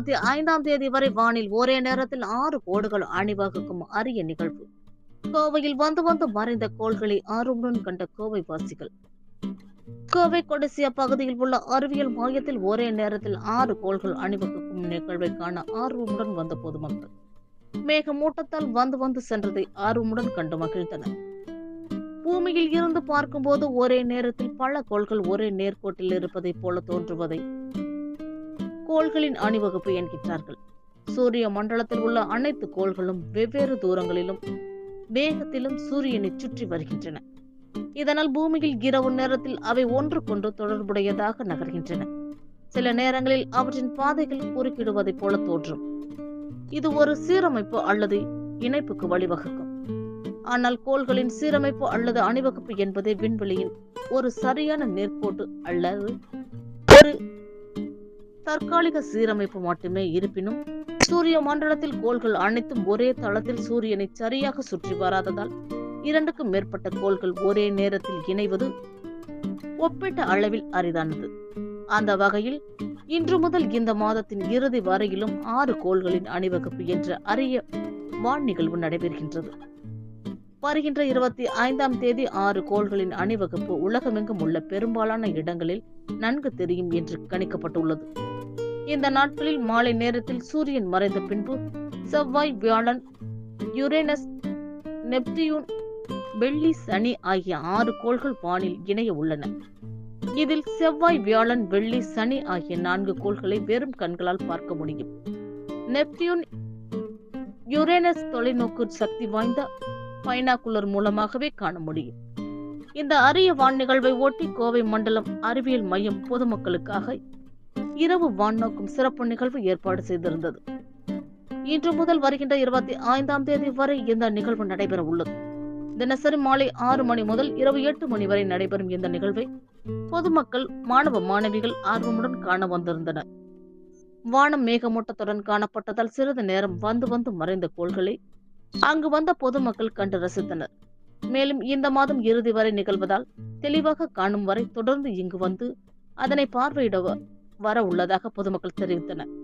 இருபத்தி ஐந்தாம் தேதி வரை வானில் ஒரே நேரத்தில் ஆறு கோடுகள் அணிவகுக்கும் அரிய நிகழ்வு. கோவையில் வந்து வந்து மறைந்த கோள்களை ஆர்வமுடன் கண்ட கோவை வாசிகள். கோவை கொடிசியா பகுதியில் உள்ள அறிவியல் மையத்தில் ஒரே நேரத்தில் ஆறு கோள்கள் அணிவகுக்கும் நிகழ்வை காண ஆர்வமுடன் வந்த பொதுமக்கள். மேகமூட்டத்தால் வந்து வந்து சென்றதை ஆர்வமுடன் கண்டு மகிழ்ந்தனர். பூமியில் இருந்து பார்க்கும்போது ஒரே நேரத்தில் பல கோள்கள் ஒரே நேர்கோட்டில் இருப்பதைப் போல தோன்றுவதை கோள்களின் அணிவகுப்பு என்கின்றார்கள். சூரிய மண்டலத்தில் உள்ள அனைத்து கோள்களும் வெவ்வேறு தூரங்களிலும் வேகத்திலும் சூரியனை சுற்றி வருகின்றன. இதனால் பூமியில் இரவு நேரத்தில் அவை ஒன்றுக்கொன்று தொடர்புடையதாக நகர்கின்றன. சில நேரங்களில் அவற்றின் பாதைகள் குறுக்கிடுவதைப் போல தோன்றும். இது ஒரு சீரமைப்பு அல்லது இணைப்புக்கு வழிவகுக்கும். ஆனால் கோள்களின் சீரமைப்பு அல்லது அணிவகுப்பு என்பதே விண்வெளியின் ஒரு சரியான நேர்கோட்டு அல்லது தற்காலிக சீரமைப்பு மட்டுமே இருப்பினும் சூரிய மண்டலத்தில் கோள்கள் அனைத்தும் ஒரே தளத்தில் சூரியனை சரியாக சுற்றி வராததால் இரண்டுக்கும் மேற்பட்ட கோள்கள் ஒரே நேரத்தில் இணைவது ஒப்பிட்ட அளவில் அரிதானது. அந்த வகையில் இன்று முதல் இந்த மாதத்தின் இறுதி வரையிலும் ஆறு கோள்களின் அணிவகுப்பு என்ற அரிய வான் நிகழ்வு நடைபெறுகின்றது. வருகின்ற இருபத்தி ஐந்தாம் தேதி ஆறு கோள்களின் அணிவகுப்பு உலகமெங்கும் உள்ள பெரும்பாலான இடங்களில் நன்கு தெரியும் என்று கணிக்கப்பட்டுள்ளது. இந்த நாட்களில் மாலை நேரத்தில் சூரியன் மறைந்த பின்பு செவ்வாய் வியாழன் யுரேனஸ் நெப்டியூன் வெள்ளி சனி ஆகிய ஆறு கோள்கள் வானில் இணைய உள்ளன. இதில் செவ்வாய் வியாழன் வெள்ளி சனி ஆகிய நான்கு கோள்களை வெறும் கண்களால் பார்க்க முடியும். நெப்டியூன் யுரேனஸ் தொலைநோக்கு சக்தி வாய்ந்த பைனாகுலர் மூலமாகவே காண முடியும். இந்த அரிய வான் நிகழ்வை ஒட்டி கோவை மண்டலம் அறிவியல் மையம் பொதுமக்களுக்காக இரவு வான் நோக்கும் சிறப்பு நிகழ்வு ஏற்பாடு செய்திருந்தது. இன்று முதல் வருகின்ற இருபத்தி ஐந்தாம் தேதி வரை இந்த நிகழ்வு நடைபெற உள்ளது. தினசரி மாலை ஆறு மணி முதல் இரவு எட்டு மணி வரை நடைபெறும் இந்த நிகழ்வை பொதுமக்கள் மாணவ மாணவிகள் ஆர்வமுடன் காண வந்திருந்தனர். வானம் மேகமூட்டத்துடன் காணப்பட்டதால் சிறிது நேரம் வந்து வந்து மறைந்த கோள்களை அங்கு வந்த பொதுமக்கள் கண்டு ரசித்தனர். மேலும் இந்த மாதம் இறுதி வரை நிகழ்வதால் தெளிவாக காணும் வரை தொடர்ந்து இங்கு வந்து அதனை பார்வையிட வர உள்ளதாக பொதுமக்கள் தெரிவித்தனர்.